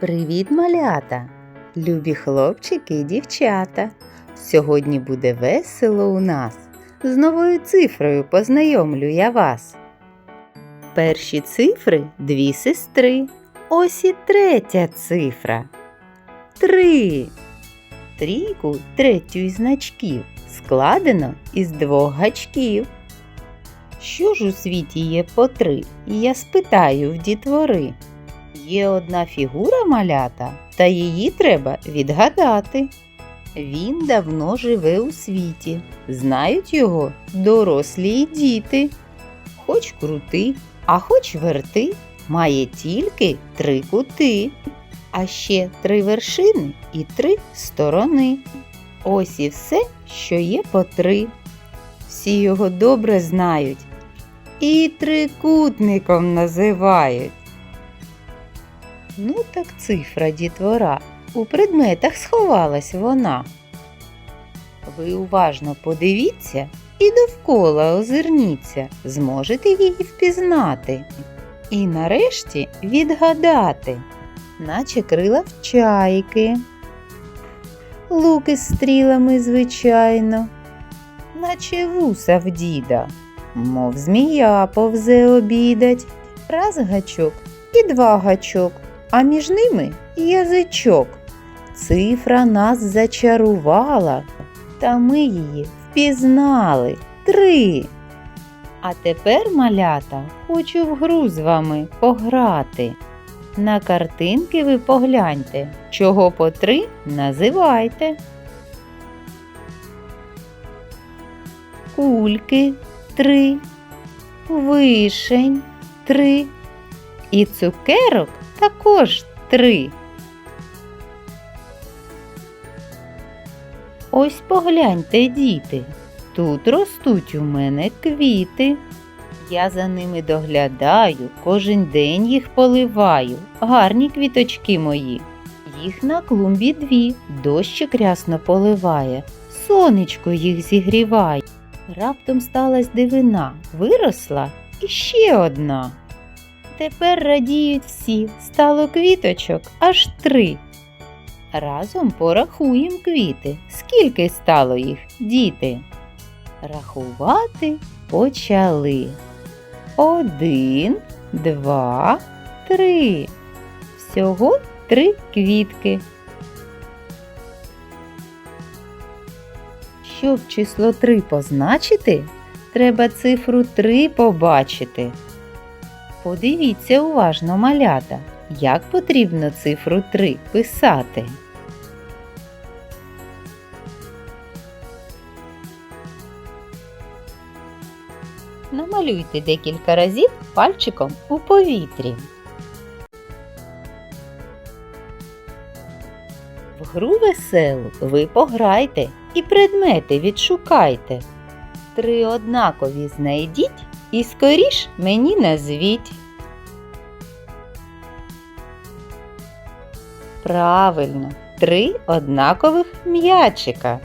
Привіт, малята! Любі хлопчики і дівчата! Сьогодні буде весело у нас. З новою цифрою познайомлю я вас. Перші цифри дві сестри. Ось і третя цифра. Три. Трійку третю із значків складено із двох гачків. Що ж у світі є по три? Я спитаю в дітвори. Є одна фігура малята, та її треба відгадати. Він давно живе у світі, знають його дорослі й діти. Хоч крути, а хоч верти, має тільки три кути, а ще три вершини і три сторони. Ось і все, що є по три. Всі його добре знають і трикутником називають. Ну так цифра дітвора. У предметах сховалась вона. Ви уважно подивіться і довкола озирніться, зможете її впізнати. І нарешті відгадати, наче крила в чайки, луки з стрілами, звичайно, наче вуса в діда, мов змія повзе обідать, раз гачок і два гачок а між ними язичок. Цифра нас зачарувала, та ми її впізнали три. А тепер, малята, хочу в гру з вами пограти. На картинки ви погляньте, чого по три називайте. Кульки три, вишень три і цукерок також три. Ось погляньте, діти, тут ростуть у мене квіти. Я за ними доглядаю, кожен день їх поливаю, гарні квіточки мої. Їх на клумбі дві, дощик рясно поливає, сонечко їх зігріває. Раптом сталась дивина, виросла іще одна. Тепер радіють всі, стало квіточок аж три. Разом порахуєм квіти, скільки стало їх, діти. Рахувати почали. Один, два, три. Всього три квітки. Щоб число три позначити, треба цифру три побачити. Подивіться уважно малята, як потрібно цифру 3 писати. Намалюйте декілька разів пальчиком у повітрі. В гру веселу ви пограйте і предмети відшукайте. Три однакові знайдіть і скоріш мені назвіть. Правильно, три однакових м'ячика.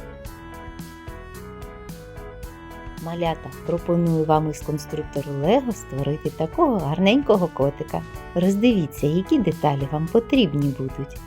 Малята, пропоную вам із конструктору Лего створити такого гарненького котика. Роздивіться, які деталі вам потрібні будуть.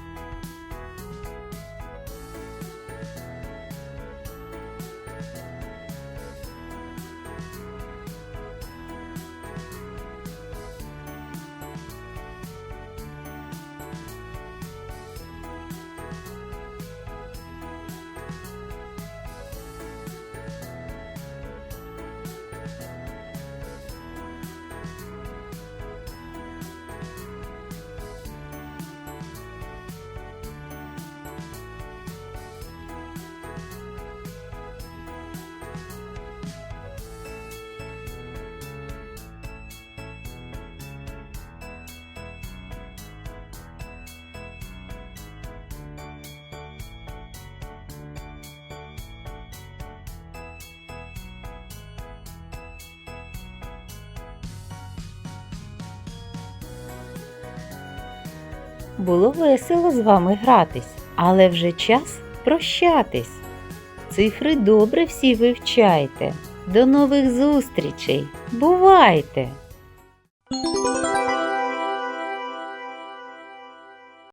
Було весело з вами гратись, але вже час прощатись. Цифри добре всі вивчайте. До нових зустрічей. Бувайте!